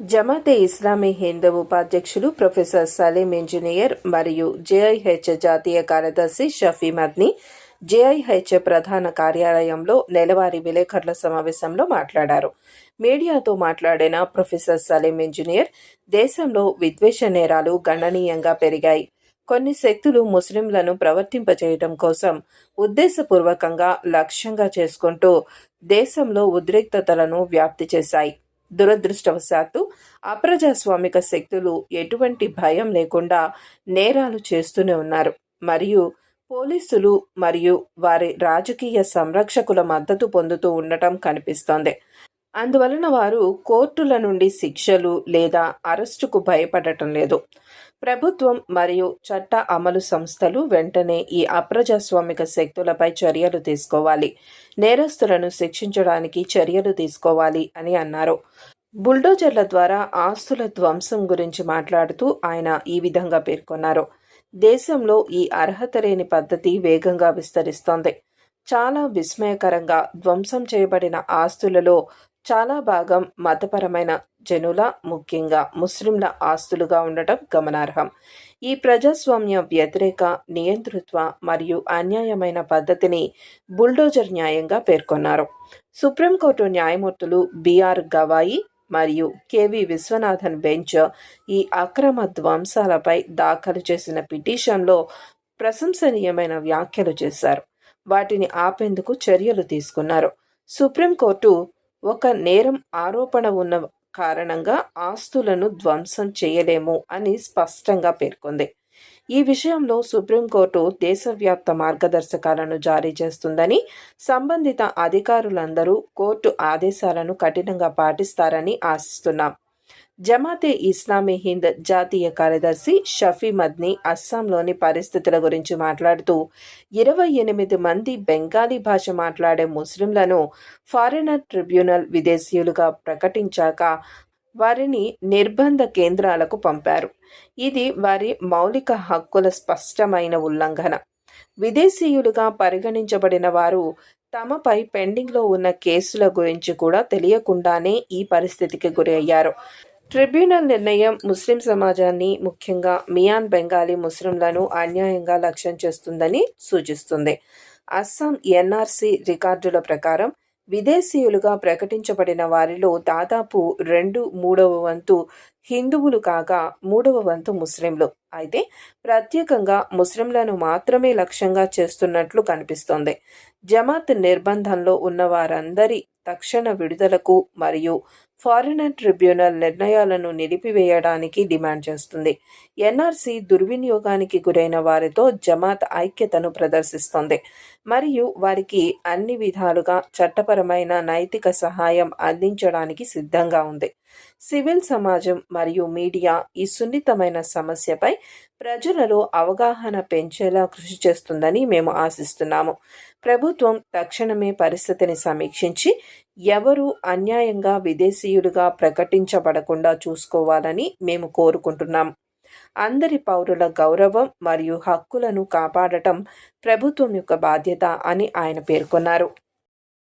జమాతే ఇస్లామీ హిందూ ఉపాధ్యక్షులు professor Salim engineer మరియు JIH జాతీయ కార్యదర్శి షఫీ మద్ని జేఐహెచ్ ప్రధాన కార్యాలయంలో నెలవారీ విలేకరుల సమావేశంలో మాట్లాడారు. మీడియాతో మాట్లాడిన ప్రొఫెసర్ సలీం ఇంజనీర్ దేశంలో విద్వేష నేరాలు గణనీయంగా పెరిగాయి. కొన్ని శక్తులు ముస్లింలను ప్రవర్తింపచేయటం కోసం ఉద్దేశపూర్వకంగా లక్ష్యంగా చేసుకుంటూ దేశంలో ఉద్రిక్తతలను వ్యాప్తి చేశాయి. దురదృష్టవశాత్తు అప్రజాస్వామిక శక్తులు ఎటువంటి భయం లేకుండా నేరాలు చేస్తూనే ఉన్నారు. మరియు పోలీసులు మరియు వారి రాజకీయ సంరక్షకుల మద్దతు పొందుతూ ఉండటం కనిపిస్తోంది. అందువలన వారు కోర్టుల నుండి శిక్షలు లేదా అరెస్టుకు భయపడటం లేదు. ప్రభుత్వం మరియు చట్ట అమలు సంస్థలు వెంటనే ఈ అప్రజాస్వామిక శక్తులపై చర్యలు తీసుకోవాలి. నేరస్తులను శిక్షించడానికి చర్యలు తీసుకోవాలి అని అన్నారు. బుల్డోజర్ల ద్వారా ఆస్తుల ధ్వంసం గురించి మాట్లాడుతూ ఆయన ఈ విధంగా పేర్కొన్నారు. దేశంలో ఈ అర్హత లేని పద్ధతి వేగంగా విస్తరిస్తోంది. చాలా విస్మయకరంగా ధ్వంసం చేయబడిన ఆస్తులలో చాలా భాగం మతపరమైన జనుల ముఖ్యంగా ముస్లింల ఆస్తులుగా ఉండటం గమనార్హం. ఈ ప్రజాస్వామ్య వ్యతిరేక నియంతృత్వ మరియు అన్యాయమైన పద్ధతిని బుల్డోజర్ న్యాయంగా పేర్కొన్నారు. సుప్రీంకోర్టు న్యాయమూర్తులు బిఆర్ గవాయి మరియు కెవి విశ్వనాథన్ బెంచ్ ఈ అక్రమ ధ్వంసాలపై దాఖలు చేసిన పిటిషన్లో ప్రశంసనీయమైన వ్యాఖ్యలు చేశారు. వాటిని ఆపేందుకు చర్యలు తీసుకున్నారు. సుప్రీంకోర్టు ఒక నేరం ఆరోపణ ఉన్న కారణంగా ఆస్తులను ధ్వంసం చేయలేము అని స్పష్టంగా పేర్కొంది. ఈ విషయంలో సుప్రీంకోర్టు దేశవ్యాప్త మార్గదర్శకాలను జారీ చేస్తుందని సంబంధిత అధికారులందరూ కోర్టు ఆదేశాలను కఠినంగా పాటిస్తారని ఆశిస్తున్నాం. జమాతే ఇస్లామీ హింద్ జాతీయ కార్యదర్శి షఫీ మద్ని అస్సాంలోని పరిస్థితుల గురించి మాట్లాడుతూ ఇరవై ఎనిమిది మంది బెంగాలీ భాష మాట్లాడే ముస్లింలను ఫారినర్ ట్రిబ్యునల్ విదేశీయులుగా ప్రకటించాక వారిని నిర్బంధ కేంద్రాలకు పంపారు. ఇది వారి మౌలిక హక్కుల స్పష్టమైన ఉల్లంఘన. విదేశీయులుగా పరిగణించబడిన వారు తమపై పెండింగ్లో ఉన్న కేసుల గురించి కూడా తెలియకుండానే ఈ పరిస్థితికి గురి అయ్యారు ట్రిబ్యునల్ నిర్ణయం ముస్లిం సమాజాన్ని ముఖ్యంగా మియాన్ బెంగాలీ ముస్లింలను అన్యాయంగా లక్ష్యం చేస్తుందని సూచిస్తుంది. అస్సాం ఎన్ఆర్సీ రికార్డుల ప్రకారం విదేశీయులుగా ప్రకటించబడిన వారిలో దాదాపు రెండు మూడవ వంతు హిందువులు కాగా మూడవ వంతు ముస్లింలు. అయితే ప్రత్యేకంగా ముస్లింలను మాత్రమే లక్ష్యంగా చేస్తున్నట్లు కనిపిస్తోంది. జమాత్ నిర్బంధంలో ఉన్న వారందరి తక్షణ విడుదలకు మరియు ఫారినర్ ట్రిబ్యునల్ నిర్ణయాలను నిలిపివేయడానికి డిమాండ్ చేస్తుంది. ఎన్ఆర్సీ దుర్వినియోగానికి గురైన వారితో జమాత్ ఐక్యతను ప్రదర్శిస్తోంది. మరియు వారికి అన్ని విధాలుగా చట్టపరమైన నైతిక సహాయం అందించడానికి సిద్ధంగా ఉంది. సివిల్ సమాజం మరియు మీడియా ఈ సున్నితమైన సమస్యపై ప్రజలలో అవగాహన పెంచేలా కృషి చేస్తుందని మేము ఆశిస్తున్నాము. ప్రభుత్వం తక్షణమే పరిస్థితిని సమీక్షించి ఎవరు అన్యాయంగా విదేశీయులుగా ప్రకటించబడకుండా చూసుకోవాలని మేము కోరుకుంటున్నాం. అందరి పౌరుల గౌరవం మరియు హక్కులను కాపాడటం ప్రభుత్వం యొక్క బాధ్యత అని ఆయన పేర్కొన్నారు.